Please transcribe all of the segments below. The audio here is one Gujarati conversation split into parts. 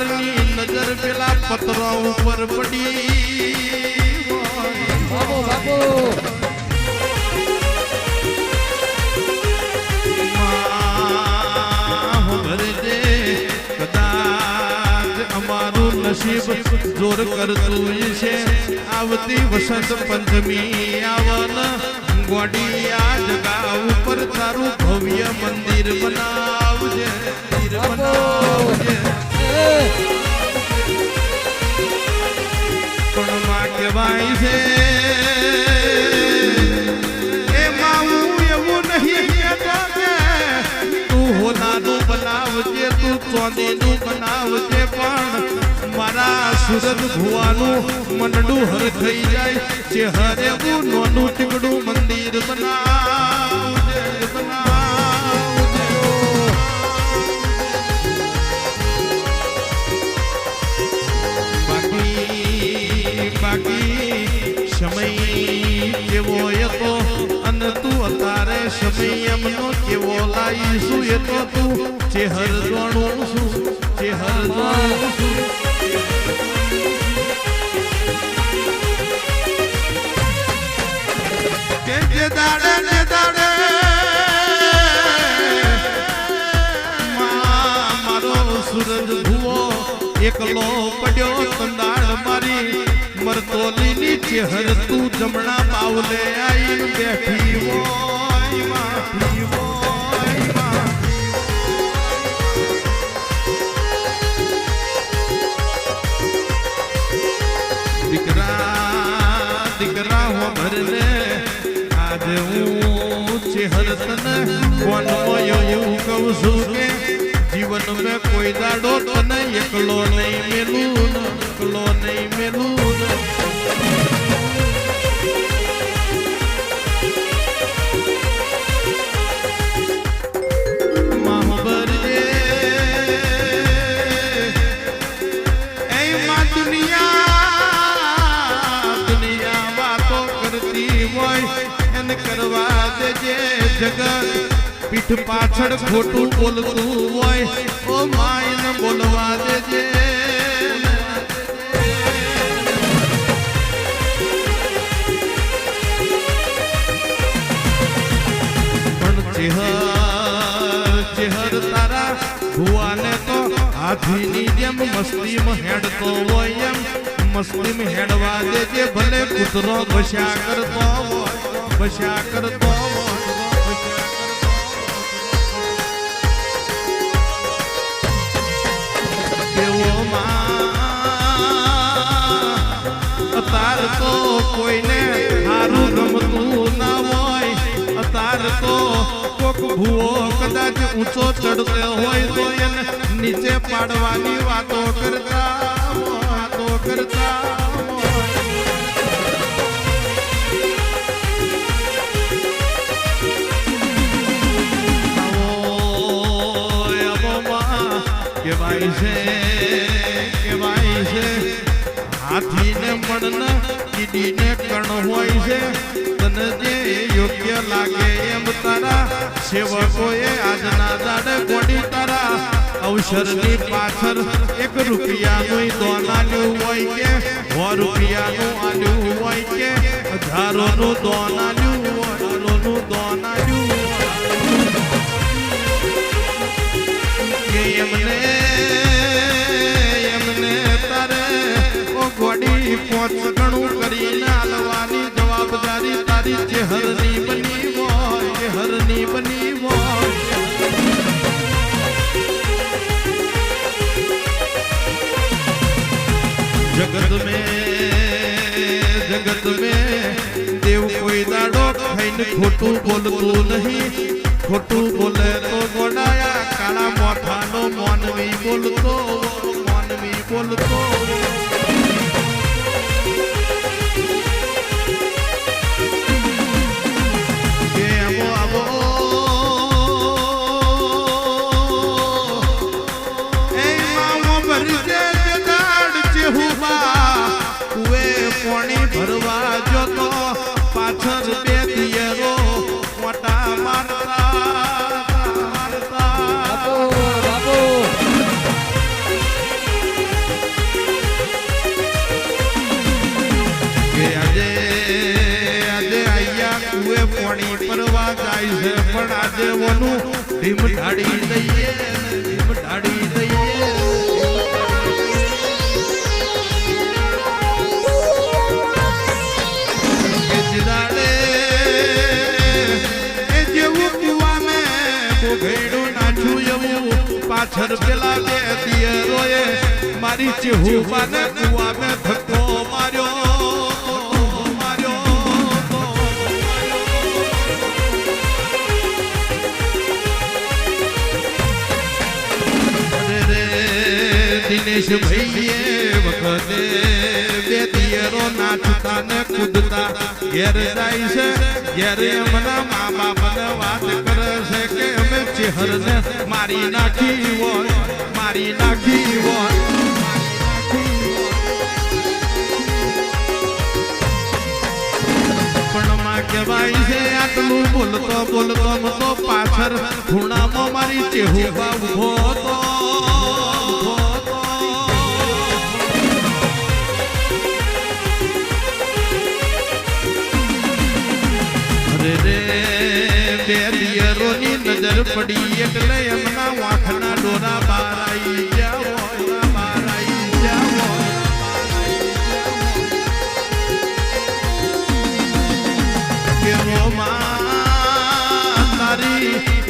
નજર પેલા પત્રો ઉપર પડી. કદાચ અમારું નસીબ જોર કરતું છે. આવતી વસંત પંચમી આવન ગોડિયા જગા ઉપર તારું ભવ્ય મંદિર બનાવજે ચોંદીનું બનાવજે પણ મારા સુરત ભુવાનું મંડળું હર થઈ જાય. જે હરે નોનું ટીકડું મંદિર બનાવજે સમય કેવો લાવીશું એ તો ચેહર જાણું છું ચેહર છું. જે દાડે મારો સૂરજ ભૂવો એકલો પડ્યો કંદાળ મારી મરતોલી નીચે હર તું જમણા બાવલે આઈ બેઠી હો. જીવન મેં કોઈ દાડો તને એકલો નહીં મેલું એકલો નહીં મેલું. પીઠ પાછળ ખોટું બોલતું હોય, ઓ માયને બોલવા દેજે. પણ ચેહર ચેહર તારા ભુવાને તો હાથીની જેમ મસ્તીમાં હેડતો હોય એમ, મસ્તીમાં હેડવા દેજે, ભલે કૂતરો બસ્યા કરતો હોય કરતો હોય કોઈને હારું રમતું ના હોય અતાર તો કોક ભૂવો કદાચ ઊંચો ચડતો હોય તો એને નીચે પાડવાની વાતો કરતા વાતો કરતા કહેવાય છે મણ કીડીને કણ હોય છે. તને જે યોગ્ય લાગે એમ તારા સેવકોએ આજના દાડે કોડી તારા. અવસરની પાછળ એક રૂપિયાનું દોન આલ્યું હોય કે, સો રૂપિયાનું આલ્યું હોય કે, હજારોનું દોન આલ્યું તારી જે હરની બની હોય હરની બની હોય. જગત મે જગત મે, દેવ કોઈ દાડો ખાઈને ખોટું બોલતું નહીં. ખોટું બોલે તો ગોડાયા કાળા મોઠાનો મોનવી બોલતો મોનવી બોલતો. દેવોનું ઢીમ ઢાળી દઈએ ઢીમ ઢાળી દઈએ. નાખ્યું એવું. પાછળ પેલા બે દિયરોએ મારી ચેહુબાને કુવાને ધક્કો દિનેશ ભાઈએ વખતે બે દિયરો નાચતા ને કૂદતા. ઘેર જાય છે, ઘેર એમના મા બાપને વાત કરે છે કે અમે ચેહરને મારી નાખી હોય, મારી નાખી હોય. કહેવાય છે, આટલું બોલતો બોલતો મતો પાછળ ખૂણામાં મારી ચેહુબા ઊભો હતો. દિયરોની નજર પડી એટલે એમના વાંખના ડોરા બારાઈ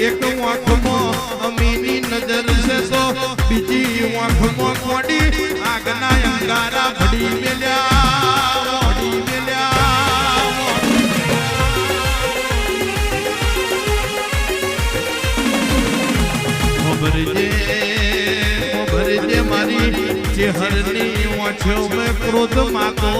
એક વાંખમાં અમીની નજર છે તો બીજી વાંખમાં કોડી આગના અંગારા ભડી મેલ્યા. ખબરજે મારી ચેહરની મેં ક્રોધ માતો